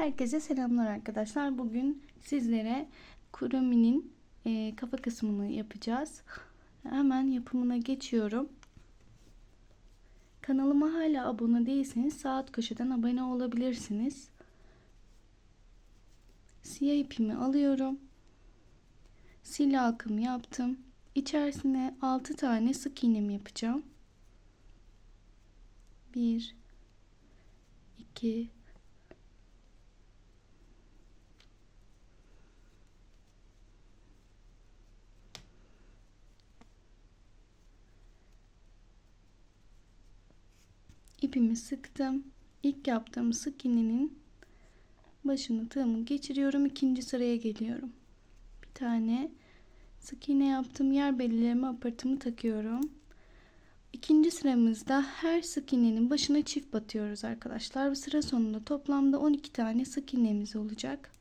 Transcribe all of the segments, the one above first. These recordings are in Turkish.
Herkese selamlar arkadaşlar. Bugün sizlere Kuromi'nin e, kafa kısmını yapacağız. Hemen yapımına geçiyorum. Kanalıma hala abone değilseniz sağ alt köşeden abone olabilirsiniz. Siyah ipimi alıyorum. Sil halkımı yaptım. İçerisine 6 tane sık iğnemi yapacağım. 1 2 ipimi sıktım. İlk yaptığım sık iğnenin başını tığımı geçiriyorum. ikinci sıraya geliyorum. Bir tane sık iğne yaptım. Yer belirleme aparatımı takıyorum. İkinci sıramızda her sık iğnenin başına çift batıyoruz arkadaşlar. Ve sıra sonunda toplamda 12 tane sık iğnemiz olacak.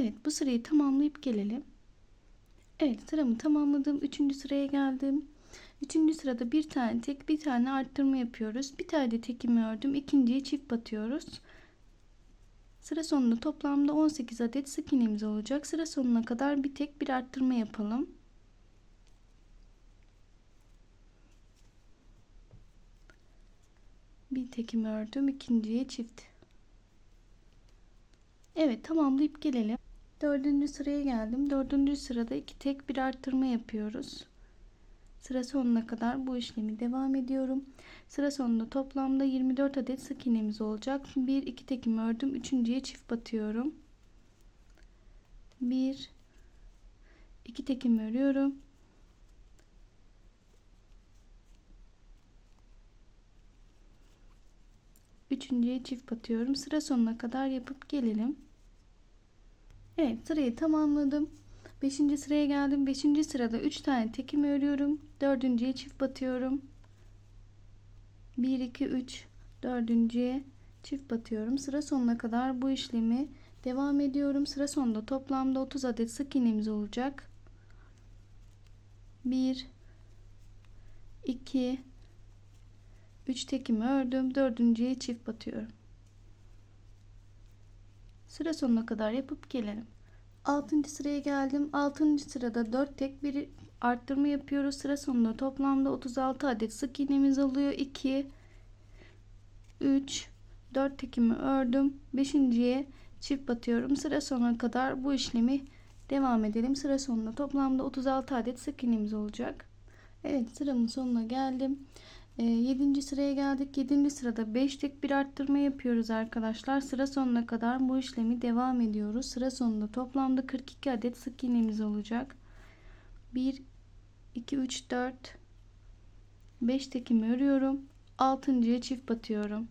Evet bu sırayı tamamlayıp gelelim. Evet sıramı tamamladım. Üçüncü sıraya geldim. Üçüncü sırada bir tane tek bir tane arttırma yapıyoruz. Bir tane de tekimi ördüm. İkinciye çift batıyoruz. Sıra sonunda toplamda 18 adet sık iğnemiz olacak. Sıra sonuna kadar bir tek bir arttırma yapalım. Bir tekimi ördüm. ikinciye çift. Evet tamamlayıp gelelim. Dördüncü sıraya geldim. Dördüncü sırada iki tek bir arttırma yapıyoruz. Sıra sonuna kadar bu işlemi devam ediyorum. Sıra sonunda toplamda 24 adet sık iğnemiz olacak. 1 2 tekim ördüm. Üçüncüye çift batıyorum. 1 2 tekim örüyorum. Üçüncüye çift batıyorum. Sıra sonuna kadar yapıp gelelim. Evet sırayı tamamladım. 5. sıraya geldim. 5. sırada 3 tane tekimi örüyorum. 4.ye çift batıyorum. 1 2 3 4.ye çift batıyorum. Sıra sonuna kadar bu işlemi devam ediyorum. Sıra sonunda toplamda 30 adet sık iğnemiz olacak. 1 2 3 tekimi ördüm. 4.ye çift batıyorum. Sıra sonuna kadar yapıp gelelim. 6. sıraya geldim. 6. sırada 4 tek bir arttırma yapıyoruz. Sıra sonunda toplamda 36 adet sık iğnemiz oluyor. 2 3 4 tekimi ördüm. 5.ye çift batıyorum. Sıra sonuna kadar bu işlemi devam edelim. Sıra sonunda toplamda 36 adet sık iğnemiz olacak. Evet sıramın sonuna geldim. 7. Ee, sıraya geldik. 7. sırada 5 tek bir arttırma yapıyoruz arkadaşlar. Sıra sonuna kadar bu işlemi devam ediyoruz. Sıra sonunda toplamda 42 adet sık iğnemiz olacak. 1 2 3 4 5 tekimi örüyorum. 6.ya çift batıyorum.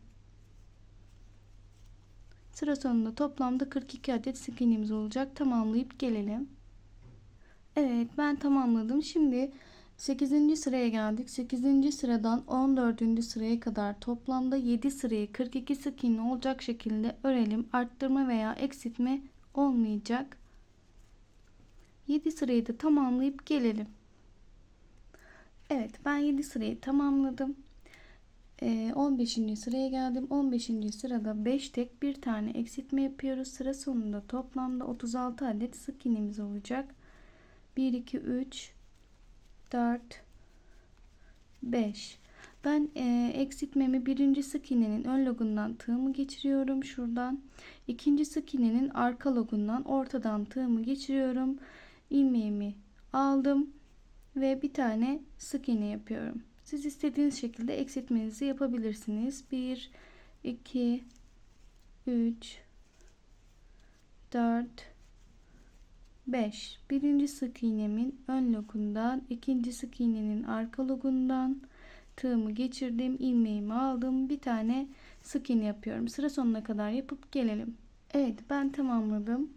Sıra sonunda toplamda 42 adet sık iğnemiz olacak. Tamamlayıp gelelim. Evet ben tamamladım. Şimdi 8. sıraya geldik. 8. sıradan 14. sıraya kadar toplamda 7 sırayı 42 sık iğne olacak şekilde örelim. Arttırma veya eksiltme olmayacak. 7 sırayı da tamamlayıp gelelim. Evet ben 7 sırayı tamamladım. 15. Ee, sıraya geldim. 15. sırada 5 tek bir tane eksiltme yapıyoruz. Sıra sonunda toplamda 36 adet sık iğnemiz olacak. 1 2 3 4 5 ben e, eksiltmemi birinci sık iğnenin ön logundan tığımı geçiriyorum şuradan. İkinci sık iğnenin arka logundan ortadan tığımı geçiriyorum. İlmeğimi aldım ve bir tane sık iğne yapıyorum. Siz istediğiniz şekilde eksiltmenizi yapabilirsiniz. 1 2 3 4 5 birinci sık iğnemin ön logundan ikinci sık iğnenin arka logundan tığımı geçirdim ilmeğimi aldım. Bir tane sık iğne yapıyorum. Sıra sonuna kadar yapıp gelelim. Evet ben tamamladım.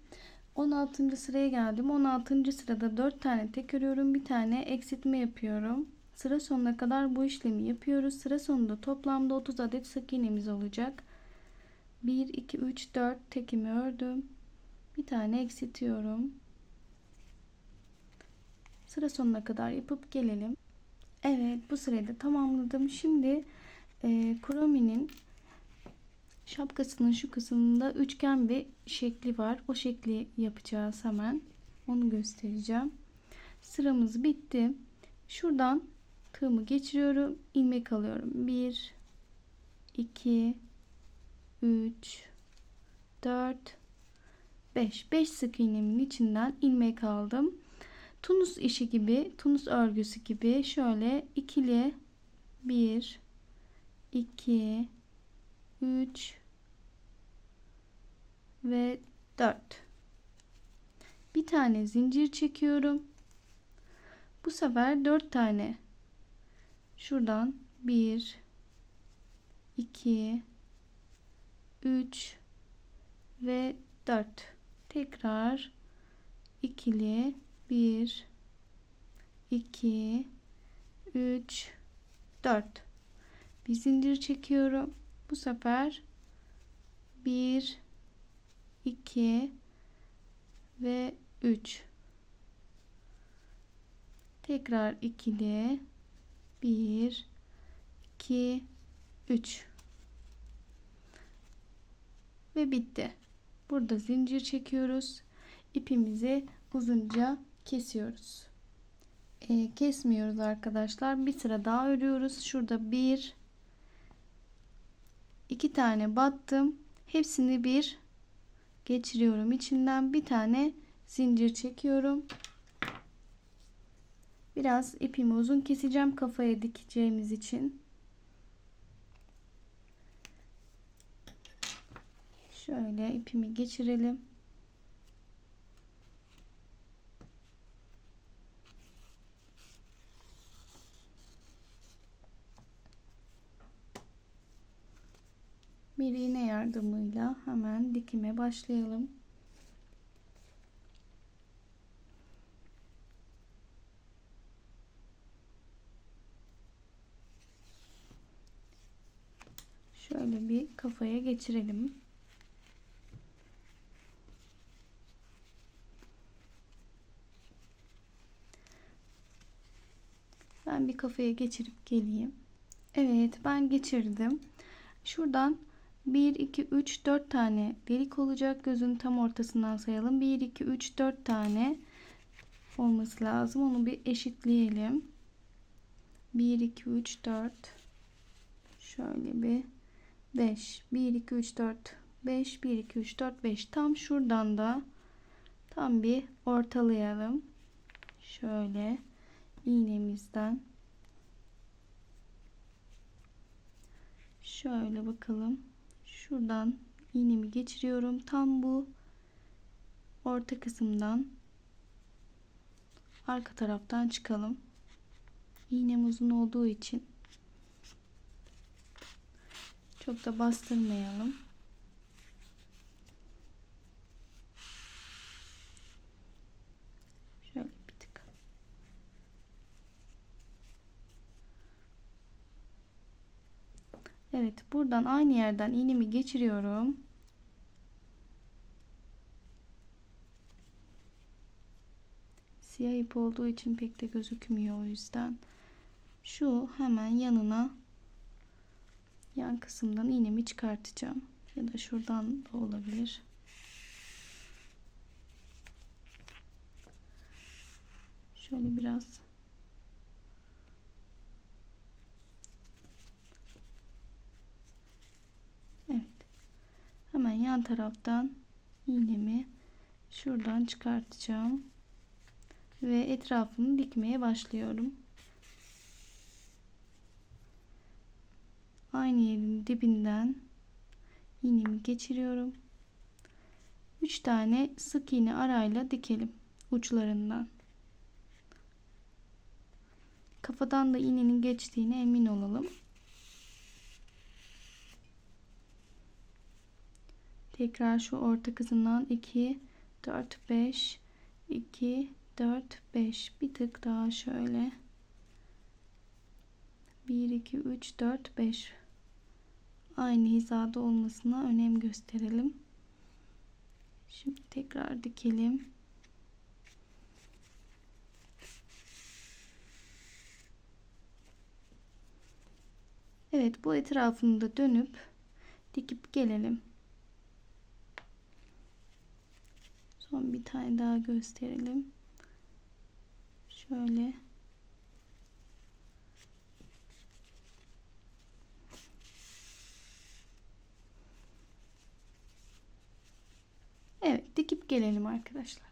16. sıraya geldim. 16. sırada 4 tane tek örüyorum. Bir tane eksiltme yapıyorum. Sıra sonuna kadar bu işlemi yapıyoruz. Sıra sonunda toplamda 30 adet sık iğnemiz olacak. 1 2 3 4 tekimi ördüm. Bir tane eksiltiyorum Sıra sonuna kadar yapıp gelelim. Evet bu sırayı da tamamladım. Şimdi e, Kuromi'nin şapkasının şu kısmında üçgen bir şekli var. O şekli yapacağız hemen. Onu göstereceğim. Sıramız bitti. Şuradan tığımı geçiriyorum. ilmek alıyorum. 1 2 3 4 5 5 sık iğnemin içinden ilmek aldım. Tunus işi gibi, tunus örgüsü gibi şöyle ikili 1 2 3 ve 4 bir tane zincir çekiyorum. Bu sefer 4 tane. Şuradan 1 2 3 ve 4 tekrar ikili 1 2 3 4 bir zincir çekiyorum. Bu sefer 1 2 ve 3 tekrar ikili. 1 2 3 ve bitti. Burada zincir çekiyoruz. İpimizi uzunca kesiyoruz. E, kesmiyoruz arkadaşlar. Bir sıra daha örüyoruz. Şurada bir iki tane battım. Hepsini bir geçiriyorum içinden. Bir tane zincir çekiyorum. Biraz ipimi uzun keseceğim kafaya dikeceğimiz için. Şöyle ipimi geçirelim bir iğne yardımıyla hemen dikime başlayalım. Şöyle bir kafaya geçirelim. Ben bir kafaya geçirip geleyim. Evet ben geçirdim. Şuradan 1, 2, 3, 4 tane delik olacak. Gözün tam ortasından sayalım. 1, 2, 3, 4 tane olması lazım. Onu bir eşitleyelim. 1, 2, 3, 4 şöyle bir 5 1 2 3 4 5 1 2 3 4 5 tam şuradan da tam bir ortalayalım şöyle iğnemizden şöyle bakalım şuradan iğnemi geçiriyorum. Tam bu orta kısımdan arka taraftan çıkalım. İğnem uzun olduğu için çok da bastırmayalım şöyle bir tık Evet buradan aynı yerden iğnemi geçiriyorum. Siyah ip olduğu için pek de gözükmüyor o yüzden. Şu hemen yanına yan kısımdan iğnemi çıkartacağım. Ya da şuradan da olabilir. Şöyle biraz hemen yan taraftan iğnemi şuradan çıkartacağım ve etrafını dikmeye başlıyorum. Aynı yerin dibinden iğnemi geçiriyorum. 3 tane sık iğne arayla dikelim uçlarından. Kafadan da iğnenin geçtiğine emin olalım. Tekrar şu orta kısımdan 2, 4, 5, 2, 4, 5. Bir tık daha şöyle. 1, 2, 3, 4, 5. Aynı hizada olmasına önem gösterelim. Şimdi tekrar dikelim. Evet bu etrafını da dönüp dikip gelelim. Son bir tane daha gösterelim. Şöyle. Evet dikip gelelim arkadaşlar.